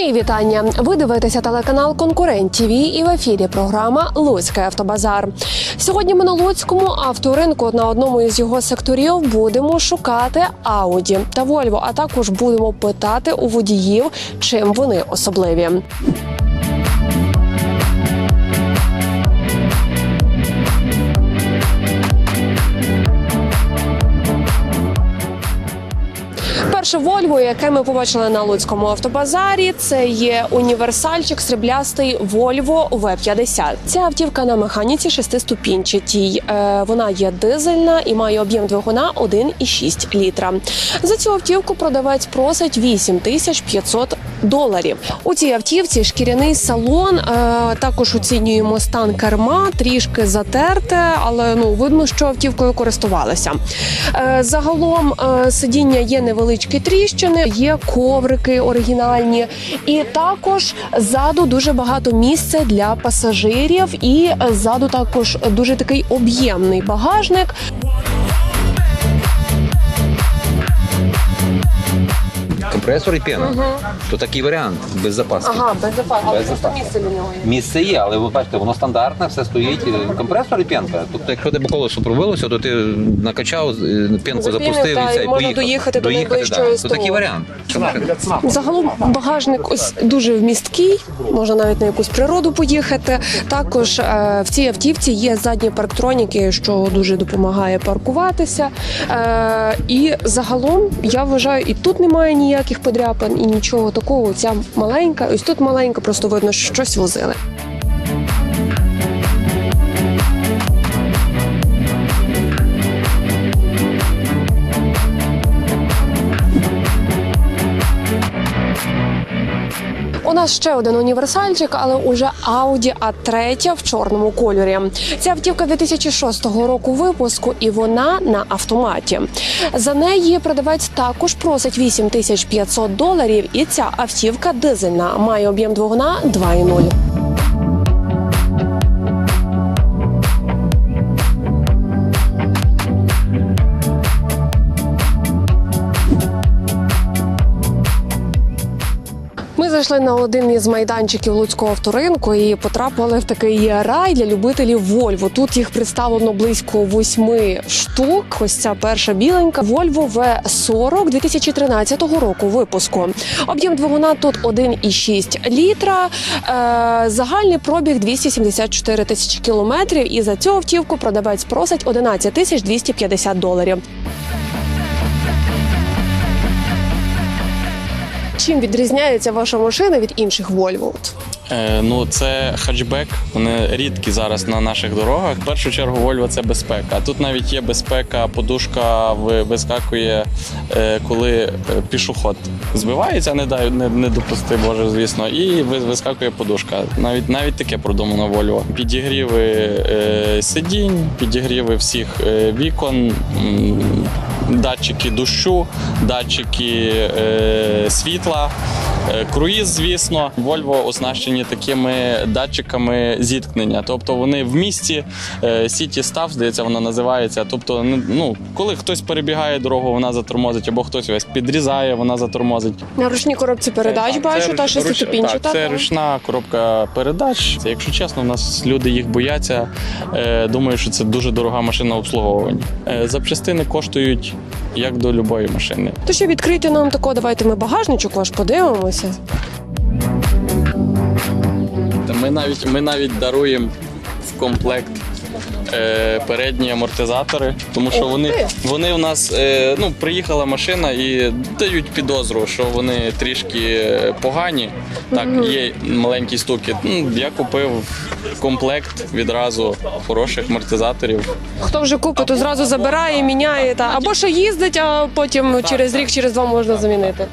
Мої вітання. Ви дивитеся телеканал Конкурент ТВ і в ефірі програма Луцький автобазар. Сьогодні ми на Луцькому авторинку на одному із його секторів будемо шукати Ауді та Вольво, а також будемо питати у водіїв, чим вони особливі. Перше Вольво, яке ми побачили на Луцькому автобазарі, це є універсальчик сріблястий Вольво В-50. Ця автівка на механіці шестиступінчатій. Е, Вона є дизельна і має об'єм двигуна 1,6 літра. За цю автівку продавець просить 8 тисяч 500 доларів. У цій автівці шкіряний салон. е, Також оцінюємо стан керма, трішки затерте, але ну видно, що автівкою користувалися. Е, Загалом е, сидіння є невеличкі тріщини, є коврики оригінальні, і також ззаду дуже багато місця для пасажирів. І ззаду також дуже такий об'ємний багажник. Компресор і пена. То такий варіант без запаски. без запасу. Без запасу. місце для нього є. Місце є, але ви бачите, воно стандартне, все стоїть. е, Компресор і пенка. Тобто, якщо тебе колесо пробилося, то ти накачав, е, пенку Запінив, запустив та, і це і і можна поїхав. доїхати до найближчої да. То такий варіант. Загалом багажник ось дуже вмісткий, можна навіть на якусь природу поїхати. Також е, в цій автівці є задні парктроніки, що дуже допомагає паркуватися. Е, і загалом я вважаю, і тут немає ніяких подряпин, і нічого такого. Ця маленька, ось тут маленька, просто видно, що щось возили. Нас ще один універсальчик, але уже Audi A3 в чорному кольорі. Ця автівка 2006 року випуску, і вона на автоматі. За неї продавець також просить 8500 доларів. І ця автівка дизельна має об'єм двигуна 2,0. Ми зайшли на один із майданчиків Луцького авторинку і потрапили в такий рай для любителів Вольво. Тут їх представлено близько восьми штук. Ось ця перша біленька Volvo V40 2013 року випуску. Об'єм двигуна тут 1,6 літра. Е, загальний пробіг 274 тисячі кілометрів. І за цю автівку продавець просить 11 тисяч 250 доларів. Чим відрізняється ваша машина від інших Volvo? Е, ну, це хатчбек, вони рідкі зараз на наших дорогах. В першу чергу Volvo це безпека. Тут навіть є безпека, подушка вискакує, е, коли е, пішоход збивається, не дай не, не допусти, Боже, звісно, і ви- вискакує подушка. Навіть навіть таке продумано Volvo. Підігріви сидінь, підігріви всіх вікон. Датчики дощу, датчики е, світла, круїз, звісно. Volvo оснащені такими датчиками зіткнення. Тобто вони в місті е, City Staff, здається, вона називається. Тобто, ну, коли хтось перебігає дорогу, вона затормозить, або хтось весь підрізає, вона затормозить. На ручній коробці передач Так, бачу, це та шестиступінчата. Так, це ручна коробка передач. Це, якщо чесно, у нас люди їх бояться. Е, думаю, що це дуже дорога машина обслуговування. Е, запчастини коштують як до будь-якої машини. То що відкрити нам тако, давайте ми багажничок ваш подивимося. Та Ми навіть, ми навіть даруємо в комплект. е, Передні амортизатори, тому що вони, вони у нас е, ну, приїхала машина і дають підозру, що вони трішки е, погані. Так, є маленький стукіт. Ну, я купив комплект відразу хороших амортизаторів. Хто вже купить, то зразу забирає, міняє та або що їздить, а потім через рік, через два можна замінити.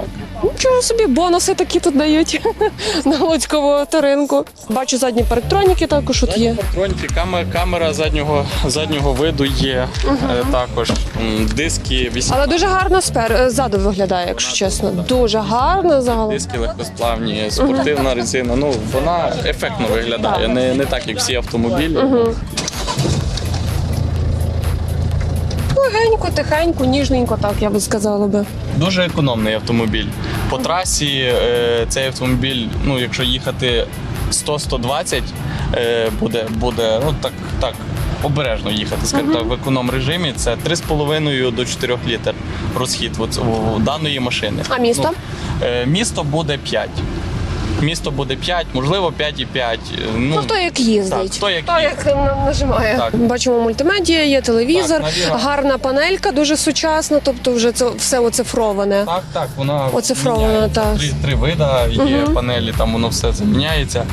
Так. Нічого собі, бонуси такі тут дають на Луцькому авторинку. Бачу задні парктроніки також тут є. Патронки, камера, камера заднього, заднього виду є е, також. М, Диски, вісім Але дуже гарно спер е, ззаду виглядає, якщо чесно. Дуже гарно загалом. диски легкосплавні, спортивна резина. Ну вона ефектно виглядає, не, не так, як всі автомобілі. Легенько, тихенько, ніжненько, так я би сказала би. Дуже економний автомобіль. По трасі е, цей автомобіль, ну якщо їхати 100-120, е, буде, буде ну так, так. Обережно їхати, скажімо так, в економ режимі це 3,5 до 4 літр розхід у даної машини. А місто? Ну, е, місто буде 5. Місто буде 5, можливо, 5,5. Ну, Ну, хто як їздить? Так, хто як Хто як на- нажимає. Так. Бачимо мультимедія, є телевізор, Так, гарна панелька, дуже сучасна, тобто вже це все оцифроване. Так, так, вона Оцифрована, міняється. так. Три, три вида є угу. панелі, там воно все заміняється.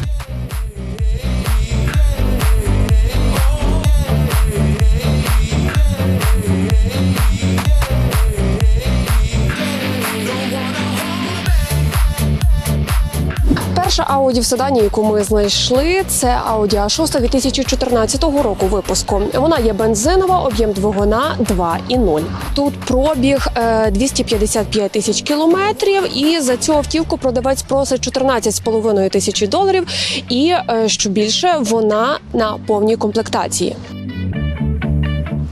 Перша Audi в седані, яку ми знайшли, це Audi A6 2014 року випуску. Вона є бензинова, об'єм двигуна 2,0. Тут пробіг е, 255 тисяч кілометрів, і за цю автівку продавець просить 14,5 тисячі доларів. І е, що більше, вона на повній комплектації.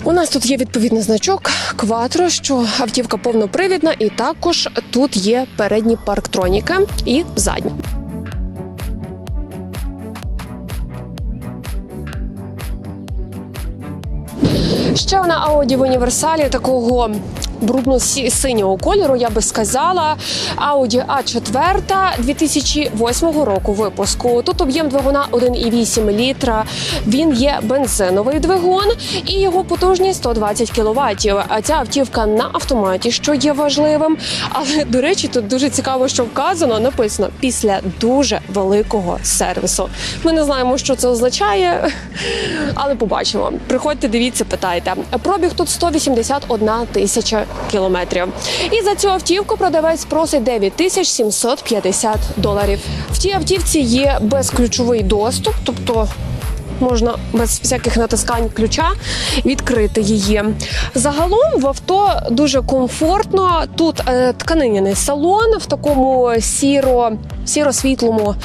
У нас тут є відповідний значок Quattro, що автівка повнопривідна, і також тут є передні парктроніки і задні. Ще одна Audi в універсалі такого брудно-синього кольору, я би сказала. Audi A4 2008 року випуску. Тут об'єм двигуна 1,8 літра. Він є бензиновий двигун і його потужність 120 кВт. А ця автівка на автоматі, що є важливим. Але до речі, тут дуже цікаво, що вказано, написано після дуже великого сервісу. Ми не знаємо, що це означає, але побачимо. Приходьте, дивіться, питайте. Пробіг тут 181 тисяча кілометрів. І за цю автівку продавець просить 9 тисяч 750 доларів. В тій автівці є безключовий доступ, тобто. Можна без всяких натискань ключа відкрити її. Загалом в авто дуже комфортно. Тут е, тканиняний салон в такому сіро, сіро-світлому,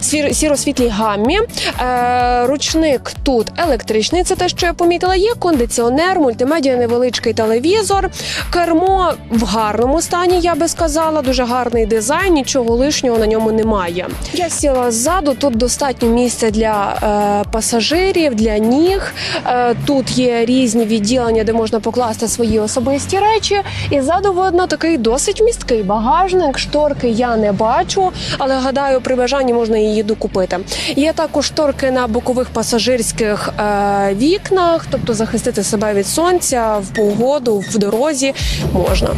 сіро- сіро-світлій гаммі. Е, ручник тут електричний, це те, що я помітила. Є кондиціонер, мультимедіа, невеличкий телевізор, кермо в гарному стані, я би сказала. Дуже гарний дизайн, нічого лишнього на ньому немає. Я сіла ззаду. Тут достатньо місця для е, пасажирів, для ніг. Е, тут є різні відділення, де можна покласти свої особисті речі. І ззаду видно такий досить місткий багажник. Шторки я не бачу, але гадаю, при бажанні можна її докупити. Є також шторки на бокових пасажирських е, вікнах, тобто захистити себе від сонця в погоду, в дорозі можна.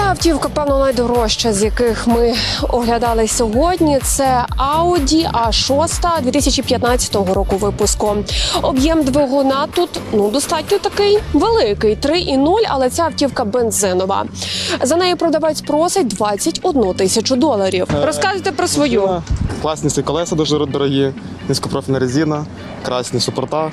Ця автівка, певно, найдорожча, з яких ми оглядали сьогодні. Це Audi A6 2015 року випуску. Об'єм двигуна тут ну достатньо такий великий 3,0, але ця автівка бензинова. За неї продавець просить 21 тисячу доларів. Розказуйте про свою. Класні ці колеса дуже дорогі, низькопрофільна резина, красні супорта,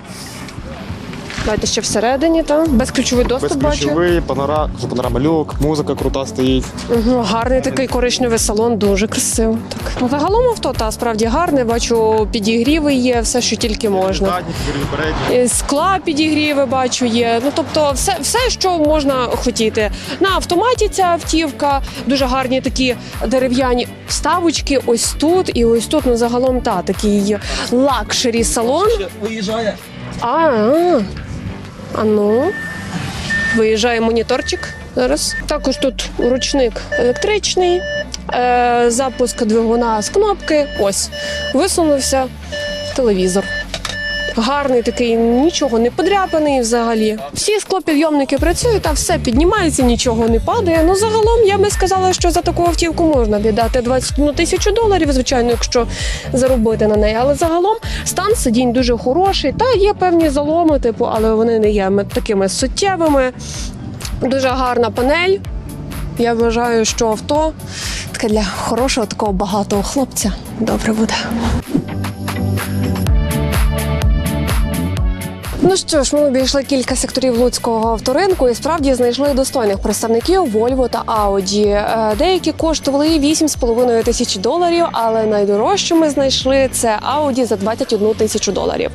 Давайте ще всередині, там безключовий доступ бачу. безключовий, панора, панорама люк, музика крута стоїть. Угу, гарний такий коричневий салон, дуже красиво. Так. Ну, загалом авто та справді гарне. Бачу, підігріви є, все, що тільки можна. Задні, передні. Е, Скла підігріви бачу є. Ну тобто, все, все, що можна хотіти. На автоматі ця автівка, дуже гарні такі дерев'яні вставочки. Ось тут і ось тут. Ну загалом та такий лакшері салон. Виїжджає. А, а, а ну. Виїжджає моніторчик зараз. Також тут ручник електричний, е, запуск двигуна з кнопки. Ось висунувся телевізор. Гарний такий, нічого не подряпаний взагалі. Всі склопідйомники працюють, а все піднімається, нічого не падає. Ну загалом я би сказала, що за таку автівку можна віддати 21 тисячу доларів, звичайно, якщо заробити на неї. Але загалом стан сидінь дуже хороший. Та є певні заломи, типу, але вони не є такими суттєвими. Дуже гарна панель. Я вважаю, що авто таке для хорошого, такого багатого хлопця Ну що ж, ми обійшли кілька секторів луцького авторинку і справді знайшли достойних представників Volvo та Audi. Е, Деякі коштували 8,5 тисяч доларів, але найдорожче ми знайшли це Audi за 21 тисячу доларів.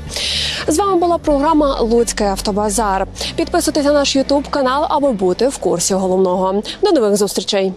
З вами була програма Луцький автобазар. Підписуйтесь на наш Ютуб канал, аби бути в курсі головного. До нових зустрічей.